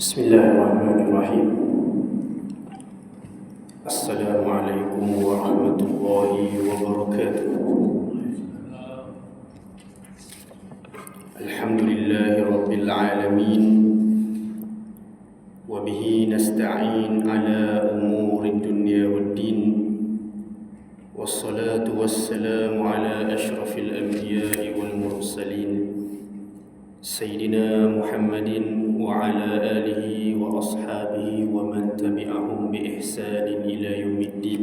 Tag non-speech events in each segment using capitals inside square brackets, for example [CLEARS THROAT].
بسم الله الرحمن الرحيم. السلام عليكم ورحمة الله وبركاته. الحمد لله رب العالمين وبه نستعين على أمور الدنيا والدين والصلاة والسلام على أشرف الأنبياء والمرسلين سيدنا محمد وعلى آله وأصحابه ومن تبعهم بإحسان إلى يوم الدين.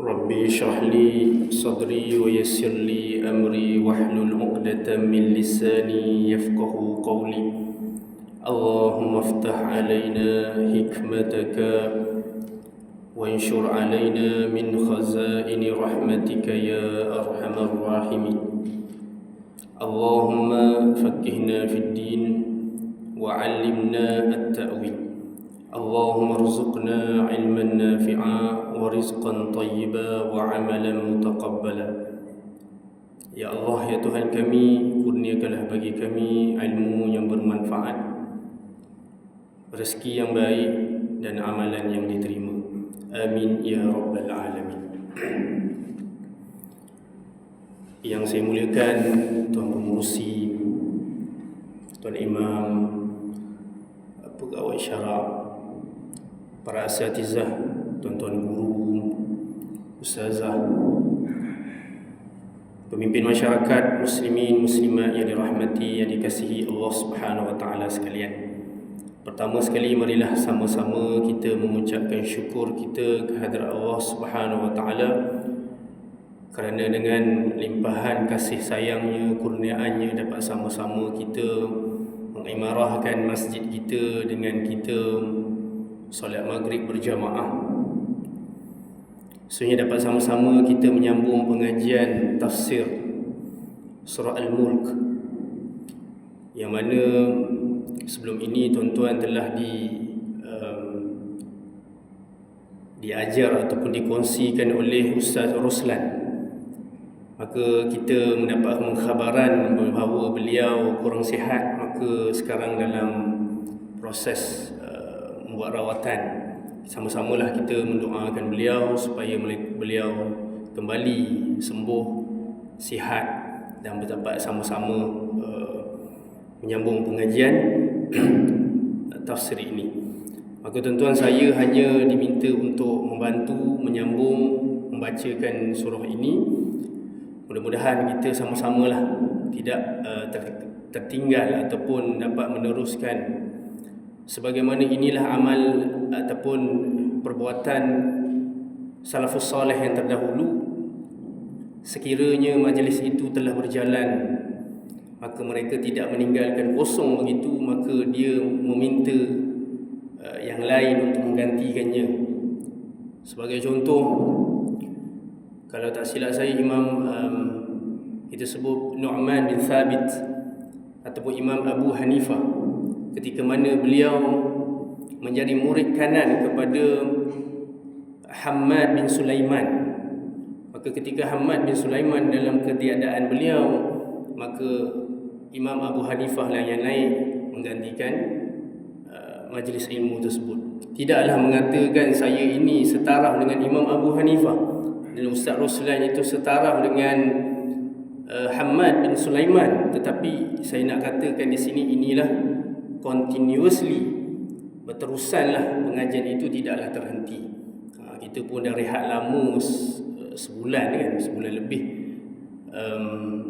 ربي اشرح لي صدري ويسر لي أمري واحلل عقدة من لساني يفقه قولي. اللهم افتح علينا حكمتك وانشر علينا من خزائن رحمتك يا أرحم الراحمين. اللهم فقهنا في الدين وعلمنا التأويل اللهم ارزقنا علما نافعا ورزقا طيبا وعملا متقبلا Ya Allah, ya Tuhan kami, kurniakanlah bagi kami ilmu yang bermanfaat, rezeki yang baik dan amalan yang diterima. Amin ya Rabbal Alamin. Yang saya muliakan Tuan Pengurusi Tuan Imam Pegawai Syarak Para asatizah Tuan-tuan guru Ustazah Pemimpin masyarakat Muslimin, Muslimat yang dirahmati Yang dikasihi Allah Subhanahu Wa Taala sekalian. Pertama sekali marilah sama-sama kita mengucapkan syukur kita kehadrat Allah Subhanahu Wa Taala kerana dengan limpahan kasih sayangnya, kurniaannya dapat sama-sama kita mengimarahkan masjid kita dengan kita solat maghrib berjamaah. Sebenarnya dapat sama-sama kita menyambung pengajian tafsir surah Al-Mulk yang mana sebelum ini tuan-tuan telah di um, diajar ataupun dikongsikan oleh Ustaz Roslan maka kita mendapat mengkhabaran bahawa beliau kurang sihat. Maka sekarang dalam proses uh, membuat rawatan sama-samalah kita mendoakan beliau supaya beliau kembali sembuh sihat dan berdapat sama-sama uh, menyambung pengajian [CLEARS THROAT] tafsir ini. Maka tuan-tuan saya hanya diminta untuk membantu menyambung membacakan surah ini Mudah-mudahan kita sama-sama lah tidak uh, ter- tertinggal ataupun dapat meneruskan sebagaimana inilah amal ataupun perbuatan salafus salih yang terdahulu. Sekiranya majlis itu telah berjalan maka mereka tidak meninggalkan kosong begitu maka dia meminta uh, yang lain untuk menggantikannya. Sebagai contoh kalau tak silap saya Imam um, kita sebut Nu'man bin Thabit ataupun Imam Abu Hanifah ketika mana beliau menjadi murid kanan kepada Hamad bin Sulaiman. Maka ketika Hamad bin Sulaiman dalam ketiadaan beliau maka Imam Abu Hanifah lah yang naik menggantikan uh, majlis ilmu tersebut. Tidaklah mengatakan saya ini setara dengan Imam Abu Hanifah dan Ustaz Roslan itu setara dengan uh, Hamad bin Sulaiman. Tetapi saya nak katakan di sini inilah continuously berterusanlah pengajian itu tidaklah terhenti. Ha, kita pun dah rehat lama sebulan kan sebulan lebih um,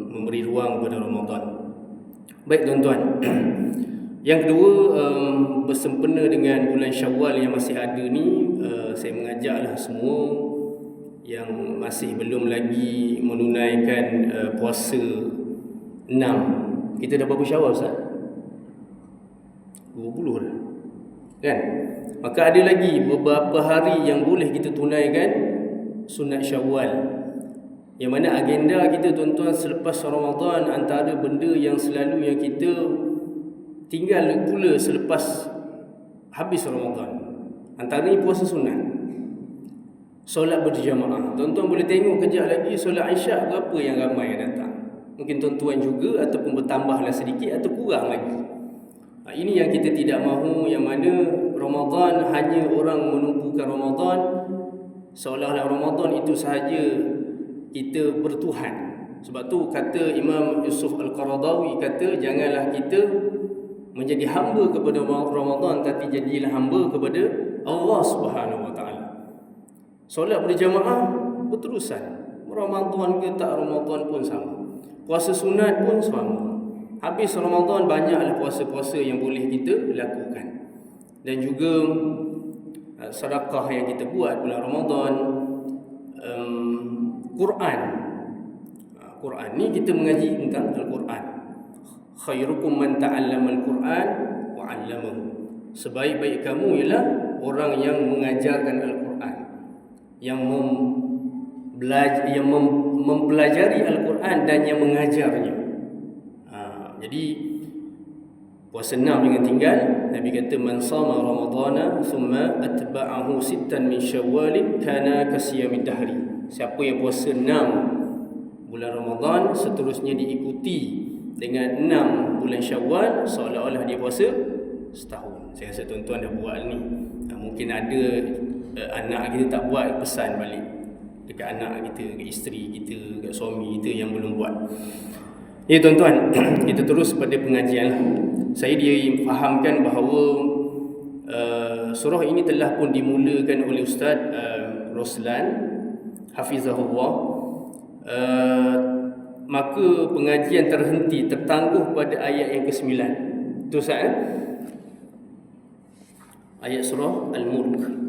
memberi ruang pada Ramadan. Baik tuan-tuan. [CLEARS THROAT] Yang kedua um, bersempena dengan bulan Syawal yang masih ada ni uh, saya mengajaklah semua masih belum lagi menunaikan uh, puasa 6 kita dah berapa syawal Ustaz? 20 dah. Kan? maka ada lagi beberapa hari yang boleh kita tunaikan sunat syawal. Yang mana agenda kita tuan-tuan selepas Ramadan antara benda yang selalu yang kita tinggal pula selepas habis Ramadan. Antara ini puasa sunat solat berjamaah. Tuan-tuan boleh tengok kejap lagi solat Aisyah berapa yang ramai yang datang. Mungkin tuan-tuan juga ataupun bertambahlah sedikit atau kurang lagi. Ha, ini yang kita tidak mahu yang mana Ramadan hanya orang menumpukan Ramadan seolah-olah Ramadan itu sahaja kita bertuhan. Sebab tu kata Imam Yusuf Al-Qaradawi kata janganlah kita menjadi hamba kepada Ramadan tapi jadilah hamba kepada Allah Subhanahu Wa Taala. Solat berjamaah berterusan. Ramadan ke tak Ramadan pun sama. Puasa sunat pun sama. Habis Ramadan banyaklah puasa-puasa yang boleh kita lakukan. Dan juga uh, sedekah yang kita buat bulan Ramadan um, Quran. Uh, Quran ni kita mengaji tentang Al-Quran. Khairukum man ta'allama Al-Quran wa 'allamahu. Sebaik-baik kamu ialah orang yang mengajarkan Al-Quran. Yang mem yang mem mempelajari Al-Quran dan yang mengajarnya. Jadi puasa enam jangan tinggal. Nabi kata man sama ramadhana thumma atba'ahu sittan min syawalin kana kasiyamid dahri. Siapa yang puasa enam bulan Ramadan seterusnya diikuti dengan enam bulan Syawal seolah-olah dia puasa setahun. Saya rasa tuan-tuan dah buat ni. Mungkin ada anak kita tak buat pesan balik dekat anak kita, dekat isteri kita, dekat suami kita yang belum buat. Ya tuan-tuan, [CLEARS THROAT] kita terus pada pengajian. Saya dia fahamkan bahawa uh, surah ini telah pun dimulakan oleh Ustaz uh, Roslan Hafizahullah. Uh, maka pengajian terhenti tertangguh pada ayat yang ke-9. Itu eh? Ayat surah Al-Mulk.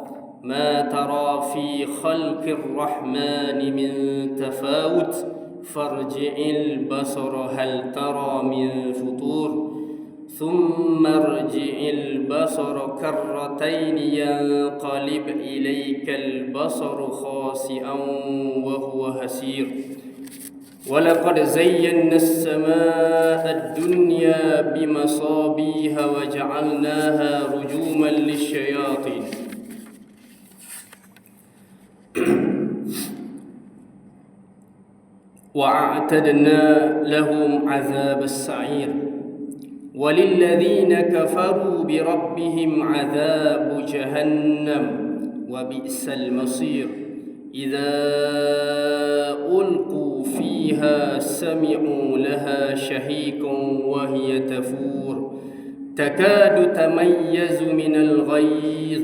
ما ترى في خلق الرحمن من تفاوت؟ فارجع البصر هل ترى من فطور؟ ثم ارجع البصر كرتين ينقلب إليك البصر خاسئا وهو هسير. ولقد زينا السماء الدنيا بمصابيها وجعلناها رجوما للشياطين. وأعتدنا لهم عذاب السعير. وللذين كفروا بربهم عذاب جهنم وبئس المصير. إذا ألقوا فيها سمعوا لها شهيقا وهي تفور. تكاد تميز من الغيظ.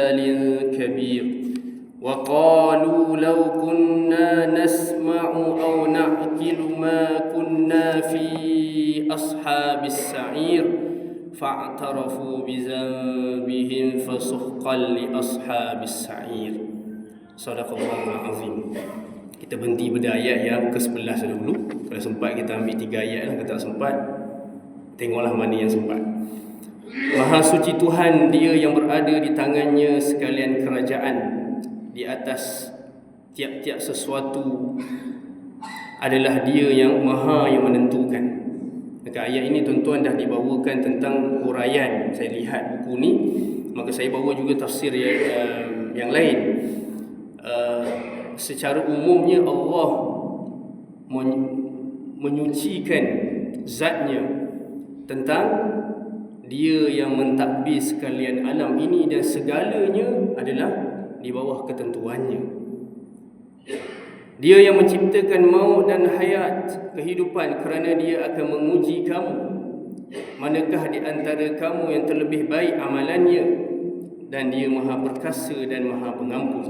كبير وقالوا لو كنا نسمع أو نعقل ما كنا في أصحاب السعير فاعترفوا بذنبهم فسحقا لأصحاب السعير صدق الله العظيم kita berhenti pada ayat yang ke-11 dulu kalau sempat kita ambil tiga ayat lah kalau tak sempat tengoklah mana yang sempat Maha suci Tuhan dia yang berada di tangannya sekalian kerajaan di atas tiap-tiap sesuatu adalah dia yang maha yang menentukan. Maka ayat ini tuan-tuan dah dibawakan tentang huraian. Saya lihat buku ni, maka saya bawa juga tafsir yang, uh, yang lain. Uh, secara umumnya Allah menyucikan zatnya tentang dia yang mentadbir sekalian alam ini dan segalanya adalah di bawah ketentuannya. Dia yang menciptakan maut dan hayat kehidupan kerana dia akan menguji kamu Manakah di antara kamu yang terlebih baik amalannya dan dia maha perkasa dan maha pengampun.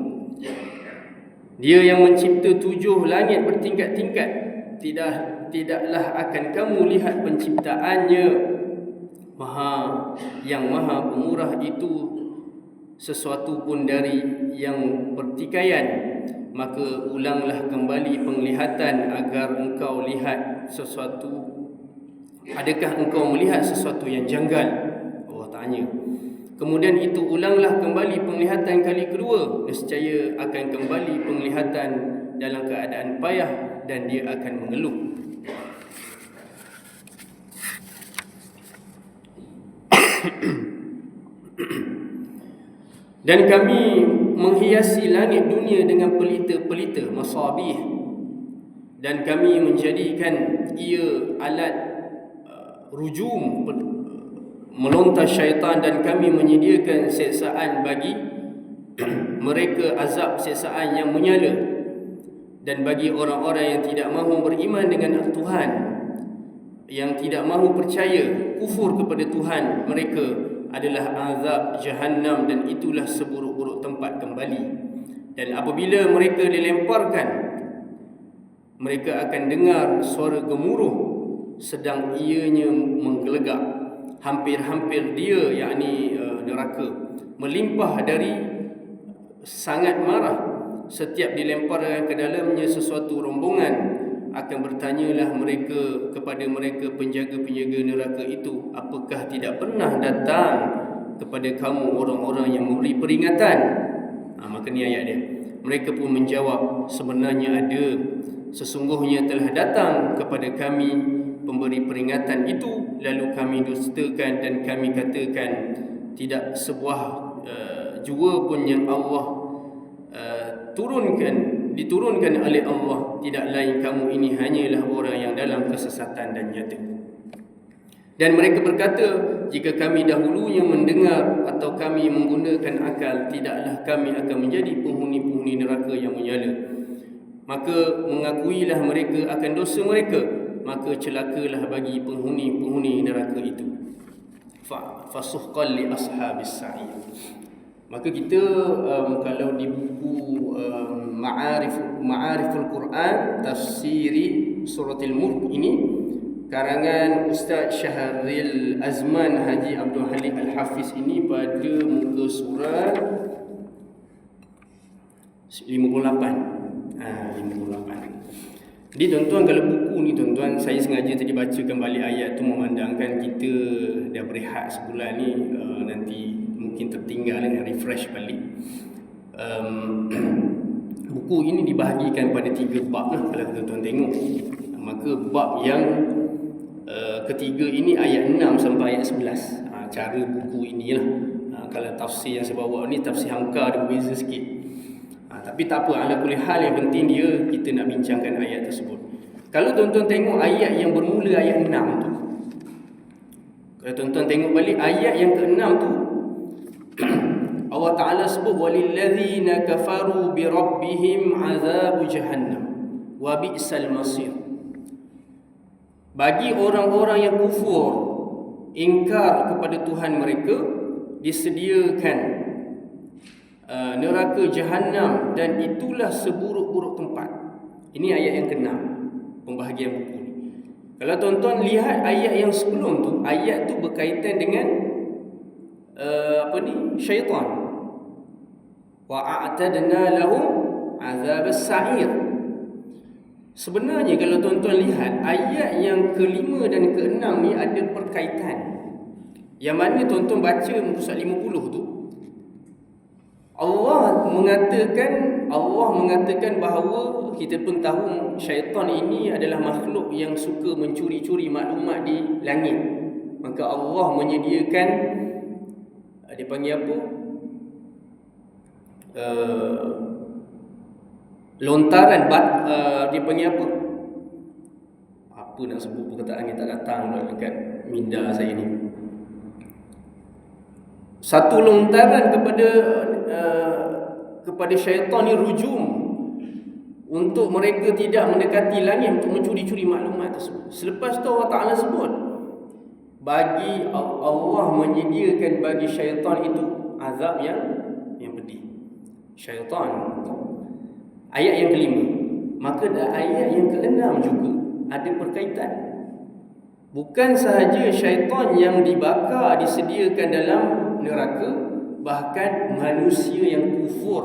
Dia yang mencipta tujuh langit bertingkat-tingkat tidak tidaklah akan kamu lihat penciptaannya maha yang maha pemurah itu sesuatu pun dari yang pertikaian maka ulanglah kembali penglihatan agar engkau lihat sesuatu. Adakah engkau melihat sesuatu yang janggal? Allah tanya. Kemudian itu ulanglah kembali penglihatan kali kedua. Nescaya akan kembali penglihatan dalam keadaan payah dan dia akan mengeluh dan kami menghiasi langit dunia dengan pelita-pelita masabih. Dan kami menjadikan ia alat uh, rujum melontar syaitan dan kami menyediakan seksaan bagi [CLEARS THROAT] mereka azab seksaan yang menyala. Dan bagi orang-orang yang tidak mahu beriman dengan Tuhan yang tidak mahu percaya kufur kepada Tuhan mereka adalah azab jahannam dan itulah seburuk-buruk tempat kembali. Dan apabila mereka dilemparkan, mereka akan dengar suara gemuruh sedang ianya menggelegak. Hampir-hampir dia, yakni uh, neraka, melimpah dari sangat marah. Setiap dilemparkan ke dalamnya sesuatu rombongan, akan bertanyalah mereka kepada mereka penjaga-penjaga neraka itu apakah tidak pernah datang kepada kamu orang-orang yang memberi peringatan? Ha, maka ni ayat dia. Mereka pun menjawab sebenarnya ada. Sesungguhnya telah datang kepada kami pemberi peringatan itu lalu kami dustakan dan kami katakan tidak sebuah uh, jua pun yang Allah uh, turunkan diturunkan oleh Allah tidak lain kamu ini hanyalah orang yang dalam kesesatan dan nyata dan mereka berkata jika kami dahulunya mendengar atau kami menggunakan akal tidaklah kami akan menjadi penghuni-penghuni neraka yang menyala. Maka mengakuilah mereka akan dosa mereka maka celakalah bagi penghuni-penghuni neraka itu. Fa fasuhqal li ashabis sa'ir Maka kita um, kalau di buku um, Ma'arif Ma'ariful Quran Tafsiri Suratul Mulk ini karangan Ustaz Syahril Azman Haji Abdul Halim Al-Hafiz ini pada muka surat 58. Ha, 58. Jadi tuan-tuan kalau buku ni tuan-tuan saya sengaja tadi baca kembali ayat tu memandangkan kita dah berehat sebulan ni uh, nanti mungkin tertinggal dengan refresh balik. Um, [CLEARS THROAT] buku ini dibahagikan pada tiga bab lah kalau tuan-tuan tengok. Maka bab yang uh, ketiga ini ayat 6 sampai ayat 11 uh, ha, cara buku inilah uh, kalau tafsir yang saya bawa ni tafsir Hamka ada berbeza sikit. Uh, tapi tak apa ala kulih hal yang penting dia kita nak bincangkan ayat tersebut. Kalau tuan-tuan tengok ayat yang bermula ayat 6 tu kalau tuan-tuan tengok balik ayat yang ke-6 tu [CLEARS THROAT] Allah Ta'ala sebut walilladzina kafaru bi rabbihim azab jahannam wa bi'sal masir. Bagi orang-orang yang kufur ingkar kepada Tuhan mereka disediakan uh, neraka jahannam dan itulah seburuk-buruk tempat. Ini ayat yang keenam pembahagian buku kalau tuan-tuan lihat ayat yang sebelum tu ayat tu berkaitan dengan uh, apa ni? Syaitan. Wa a'tadna lahum azab as-sa'ir. Sebenarnya kalau tuan-tuan lihat ayat yang kelima dan keenam ni ada perkaitan. Yang mana tuan-tuan baca muka surat 50 tu? Allah mengatakan Allah mengatakan bahawa kita pun tahu syaitan ini adalah makhluk yang suka mencuri-curi maklumat di langit. Maka Allah menyediakan dia panggil apa? Uh, lontaran bat uh, dia panggil apa? Apa nak sebut perkataan yang tak datang dekat minda saya ni. Satu lontaran kepada uh, kepada syaitan ni rujum untuk mereka tidak mendekati langit untuk mencuri-curi maklumat tersebut. Selepas tu Allah Ta'ala sebut bagi Allah menyediakan bagi syaitan itu azab yang yang pedih. Syaitan. Ayat yang kelima. Maka dah ayat yang keenam juga ada perkaitan. Bukan sahaja syaitan yang dibakar disediakan dalam neraka, bahkan manusia yang kufur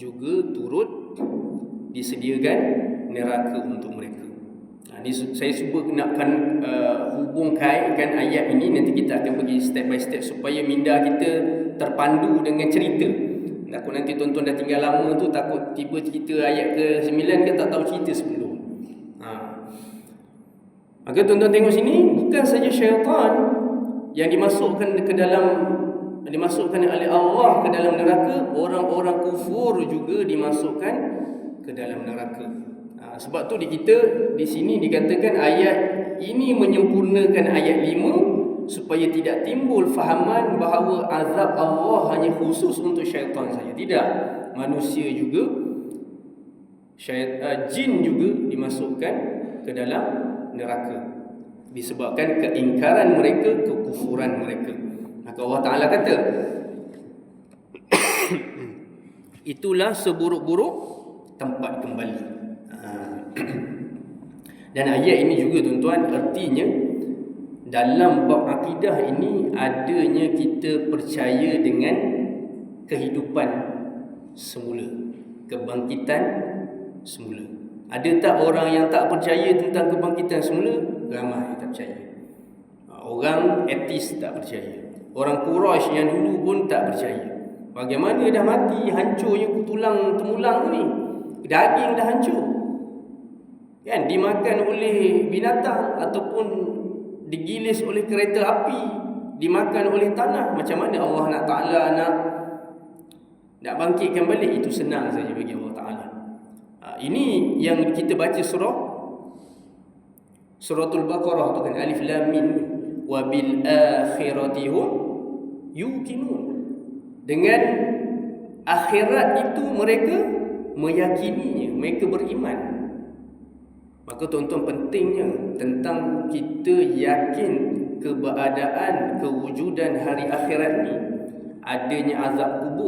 juga turut disediakan neraka untuk mereka. Ini saya cuba nakkan uh, hubung kaitkan ayat ini nanti kita akan pergi step by step supaya minda kita terpandu dengan cerita. Takut nanti tuan-tuan dah tinggal lama tu takut tiba cerita ayat ke sembilan ke tak tahu cerita sebelum. Ha. Maka tuan-tuan tengok sini bukan saja syaitan yang dimasukkan ke dalam dimasukkan oleh Allah ke dalam neraka, orang-orang kufur juga dimasukkan ke dalam neraka. Ha, sebab tu di kita di sini dikatakan ayat ini menyempurnakan ayat 5 supaya tidak timbul fahaman bahawa azab Allah hanya khusus untuk syaitan saja. Tidak. Manusia juga syaitan, uh, jin juga dimasukkan ke dalam neraka. Disebabkan keingkaran mereka, kekufuran mereka. Maka Allah Ta'ala kata, [COUGHS] Itulah seburuk-buruk tempat kembali. [CLEARS THROAT] Dan ayat ini juga tuan-tuan artinya dalam bab akidah ini adanya kita percaya dengan kehidupan semula, kebangkitan semula. Ada tak orang yang tak percaya tentang kebangkitan semula? Ramai yang tak percaya. Orang etis tak percaya. Orang Quraisy yang dulu pun tak percaya. Bagaimana dah mati hancurnya tulang temulang ni? Daging dah hancur kan dimakan oleh binatang ataupun digilis oleh kereta api dimakan oleh tanah macam mana Allah nak taala nak nak bangkitkan balik? Itu senang saja bagi Allah taala. Ha, ini yang kita baca surah suratul baqarah tu kan alif lam mim. Wa bil akhirati hum yuqinun. Dengan akhirat itu mereka meyakininya mereka beriman Maka tuan-tuan pentingnya tentang kita yakin keberadaan kewujudan hari akhirat ni adanya azab kubur